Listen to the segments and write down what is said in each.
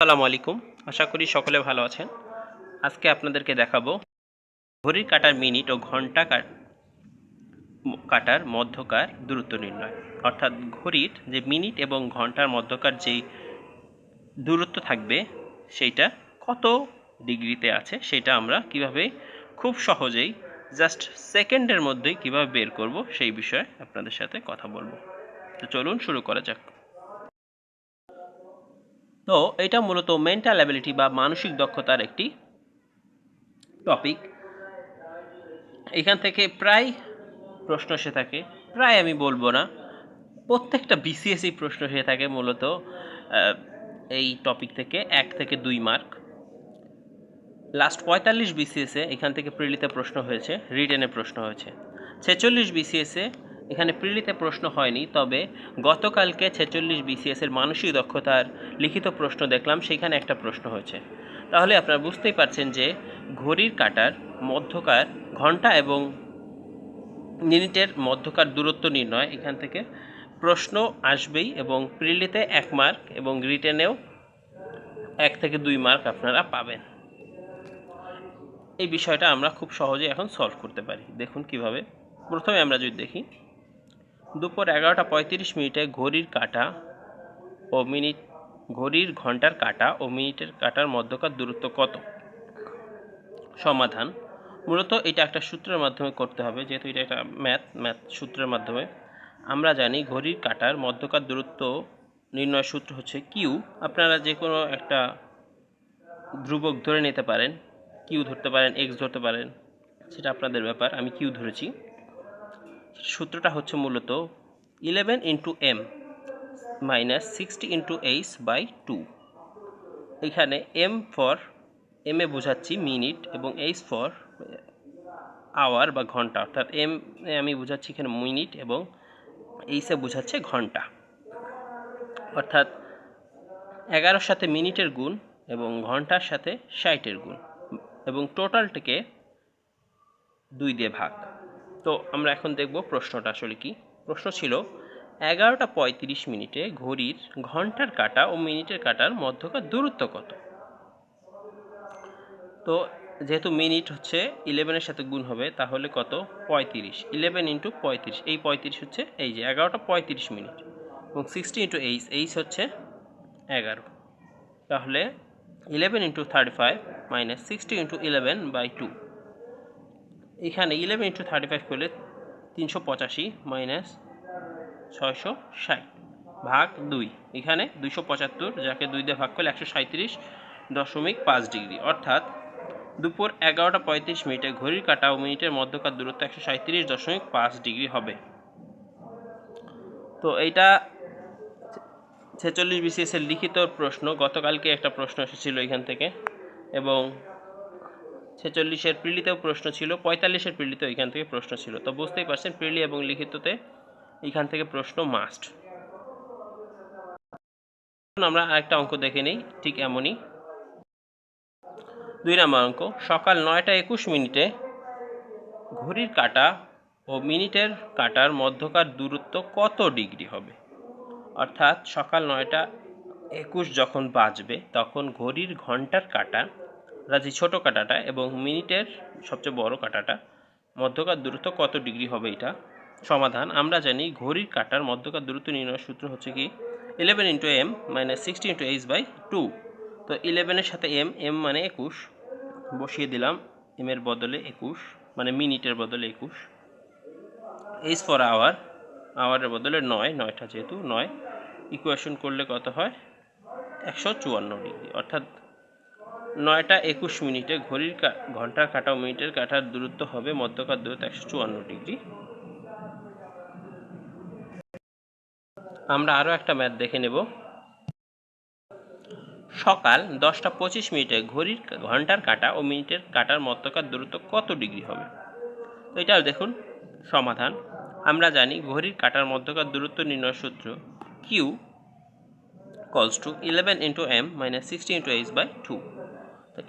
আসসালামু আলাইকুম। আশা করি সকলে ভালো আছেন। আজকে আপনাদেরকে দেখাবো ঘড়ির কাটার মিনিট ও ঘণ্টা কাট- কাটার মধ্যকার দূরত্ব নির্ণয়। অর্থাৎ ঘড়ির যে মিনিট এবং ঘণ্টার মধ্যকার যেই দূরত্ব থাকবে, সেইটা কত ডিগ্রিতে আছে, সেটা আমরা কীভাবে খুব সহজেই জাস্ট সেকেন্ডের মধ্যেই কীভাবে বের করব, সেই বিষয়ে আপনাদের সাথে কথা বলব। তো চলুন শুরু করা যাক। তো এটা মূলত মেন্টাল অ্যাবিলিটি বা মানসিক দক্ষতার একটি টপিক এখান থেকে প্রায় প্রশ্ন এসে থাকে, প্রায় আমি বলব না, প্রত্যেকটা বিসিএসই প্রশ্ন এসে থাকে মূলত এই টপিক থেকে এক থেকে দুই মার্ক লাস্ট পঁয়তাল্লিশ বিসিএসে এখান থেকে প্রিলিতে প্রশ্ন হয়েছে রিটেনে প্রশ্ন হয়েছে। ছেচল্লিশ বিসিএসে এখানে প্রিলিতে প্রশ্ন হয়নি, তবে গতকালকে ছেচল্লিশ বিসিএস এর মানসিক দক্ষতার লিখিত প্রশ্ন দেখলাম, সেখানে একটা প্রশ্ন হয়েছে। তাহলে আপনারা বুঝতেই পারছেন যে ঘড়ির কাটার মধ্যকার ঘণ্টা এবং মিনিটের মধ্যকার দূরত্ব নির্ণয়, এখান থেকে প্রশ্ন আসবেই এবং প্রিলিতে এক মার্ক এবং রিটেনেও এক থেকে দুই মার্ক আপনারা পাবেন। এই বিষয়টা আমরা খুব সহজে এখন সলভ করতে পারি। দেখুন কীভাবে। প্রথমে আমরা যদি দেখি দুপুর এগারোটা পঁয়ত্রিশ মিনিটে ঘড়ির কাঁটা ও মিনিট, ঘড়ির ঘণ্টার কাঁটা ও মিনিটের কাঁটার মধ্যকার দূরত্ব কত? সমাধান। মূলত এটা একটা সূত্রের মাধ্যমে করতে হবে, যেহেতু এটা একটা ম্যাথ ম্যাথ সূত্রের মাধ্যমে। আমরা জানি ঘড়ির কাঁটার মধ্যকার দূরত্ব নির্ণয় সূত্র হচ্ছে কিউ আপনারা যে কোনো একটা ধ্রুবক ধরে নিতে পারেন কিউ ধরতে পারেন এক্স ধরতে পারেন, সেটা আপনাদের ব্যাপার, আমি কিউ ধরেছি। সূত্রটা হচ্ছে মূলত eleven into M minus sixty into H by two এখানে এম ফর এম এ বোঝাচ্ছি মিনিট এবং এইচ ফর আওয়ার বা ঘণ্টা। অর্থাৎ এম এ আমি বোঝাচ্ছি এখানে মিনিট এবং এইচে বোঝাচ্ছে ঘণ্টা। অর্থাৎ এগারোর সাথে মিনিটের গুণ এবং ঘণ্টার সাথে ষাটের গুণ এবং টোটালটিকে দুই দিয়ে ভাগ। তো আমরা এখন দেখব প্রশ্নটা আসলে কি। প্রশ্ন ছিল, এগারোটা পঁয়ত্রিশ মিনিটে ঘড়ির ঘণ্টার কাটা ও মিনিটের কাটার মধ্যকার দূরত্ব কত? তো যেহেতু মিনিট হচ্ছে ইলেভেনের সাথে গুণ হবে, তাহলে কত? পঁয়ত্রিশ। ইলেভেন ইন্টু পঁয়ত্রিশ, এই পঁয়ত্রিশ হচ্ছে এই যে এগারোটা পঁয়ত্রিশ মিনিট এবং সিক্সটি ইন্টু এইচ এইচ হচ্ছে এগারো। তাহলে eleven into thirty five minus sixty into eleven by two এখানে ইলেভেন ইন্টু থার্টি ফাইভ করলে তিনশো পঁচাশি মাইনাস ছয়শো ষাট ভাগ দুই। এখানে দুইশো পঁচাত্তর, যাকে দুই দিয়ে ভাগ করলে একশো সাঁত্রিশ দশমিক পাঁচ ডিগ্রি। অর্থাৎ দুপুর এগারোটা পঁয়ত্রিশ মিনিটে ঘড়ির কাঁটা ও মিনিটের মধ্যকার দূরত্ব একশো সাঁত্রিশ দশমিক পাঁচ ডিগ্রি হবে। তো এইটা ছেচল্লিশ বিসিএসের লিখিত প্রশ্ন। গতকালকে একটা প্রশ্ন এসেছিল এখান থেকে। এবং ছেচল্লিশের প্রিলিতেও প্রশ্ন ছিল, পঁয়তাল্লিশের প্রিলিতেও এখান থেকে প্রশ্ন ছিল। তো বুঝতেই পারছেন প্রিলি এবং লিখিততে এখান থেকে প্রশ্ন মাস্ট আমরা আরেকটা অঙ্ক দেখে নিই, ঠিক এমনই। দুই নম্বর অঙ্ক, সকাল নয়টা একুশ মিনিটে ঘড়ির কাঁটা ও মিনিটের কাটার মধ্যকার দূরত্ব কত ডিগ্রি হবে? অর্থাৎ সকাল নয়টা একুশ যখন বাজবে, তখন ঘড়ির ঘণ্টার কাঁটা যে ছোট কাঁটাটা এবং মিনিটের সবচেয়ে বড় কাঁটাটা, মধ্যকার দূরত্ব কত ডিগ্রি হবে এটা? সমাধান, আমরা জানি ঘড়ির কাঁটার মধ্যকার দূরত্ব নির্ণয়ের সূত্র হচ্ছে কি? Eleven into M minus sixty into H by two তো ইলেভেনের সাথে এম এম মানে একুশ। বসিয়ে দিলাম এম এর বদলে একুশ মানে মিনিটের বদলে একুশ। এইচ ফর আওয়ার আওয়ারের বদলে নয়, নয়টা যেহেতু নয়। ইকুয়েশন করলে কত হয়? একশো চুয়ান্ন ডিগ্রি, অর্থাৎ নয়টা একুশ মিনিটে ঘড়ির ঘণ্টার কাটা ও মিনিটের কাটার দূরত্ব হবে মধ্যকার দূরত্ব একশো চুয়ান্ন ডিগ্রি। আমরা আরও একটা ম্যাথ দেখে নেব। সকাল দশটা পঁচিশ মিনিটে ঘড়ির ঘণ্টার কাটা ও মিনিটের কাটার মধ্যকার দূরত্ব কত ডিগ্রি হবে? তো এটা দেখুন, সমাধান। আমরা জানি ঘড়ির কাটার মধ্যকার দূরত্ব নির্ণয় সূত্র Q equals to eleven into M minus sixty into H by two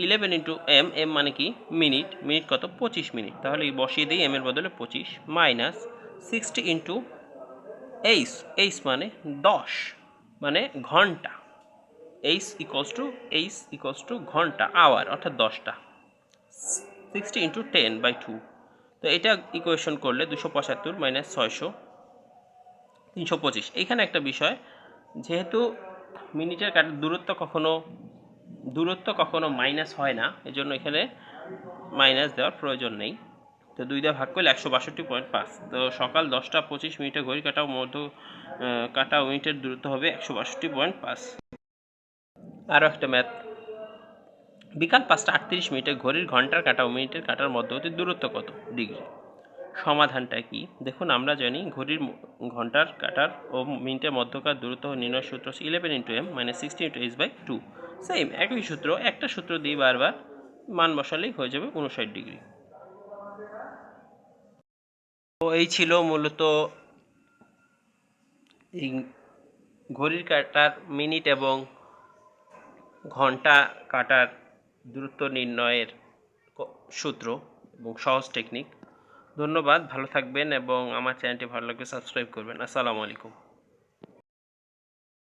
eleven into M M মানে কি? মিনিট মিনিট কত? পঁচিশ মিনিট তাহলে বসিয়ে দিই এম এর বদলে পঁচিশ minus sixty into H H মানে দশ মানে ঘণ্টা। H equals to H equals to ঘণ্টা আওয়ার অর্থাৎ দশটা। Sixty into ten by two তো এটা ইকুয়েশন করলে দুশো পঁচাত্তর মাইনাস ছয়শো, তিনশো পঁচিশ। এখানে একটা বিষয়, যেহেতু মিনিটের কাটার দূরত্ব কখনো দূরত্ব কখনো মাইনাস হয় না, এজন্য এখানে মাইনাস দেওয়ার প্রয়োজন নেই। তো দুই দিয়ে ভাগ করলে একশো বাষট্টি পয়েন্ট পাঁচ। তো সকাল দশটা পঁচিশ মিনিটে ঘড়ি কাটা মধ্য কাটা মিনিটের দূরত্ব হবে একশো বাষট্টি পয়েন্ট পাঁচ। আরও একটা ম্যাথ বিকাল পাঁচটা আটত্রিশ মিনিটে ঘড়ির ঘণ্টার কাটা ও মিনিটের কাটার মধ্যবর্তী দূরত্ব কত? ডিগ্রি। সমাধানটা কি? দেখুন, আমরা জানি ঘড়ির ঘণ্টার কাটার ও মিনিটের মধ্যকার দূরত্ব নির্ণয় সূত্র ইলেভেন ইন্টু এম মানে sixty into H by two same একই সূত্র, একটা সূত্র দিয়ে বারবার মান বসালেই হয়ে যাবে উনষাট ডিগ্রি। তো এই ছিল মূলত এই ঘড়ির কাটার মিনিট এবং ঘণ্টা কাটার দূরত্ব নির্ণয়ের সূত্র এবং সহজ টেকনিক ধন্যবাদ, ভালো থাকবেন এবং আমার চ্যানেলটি ভালো লাগলে সাবস্ক্রাইব করবেন। আসসালামু আলাইকুম।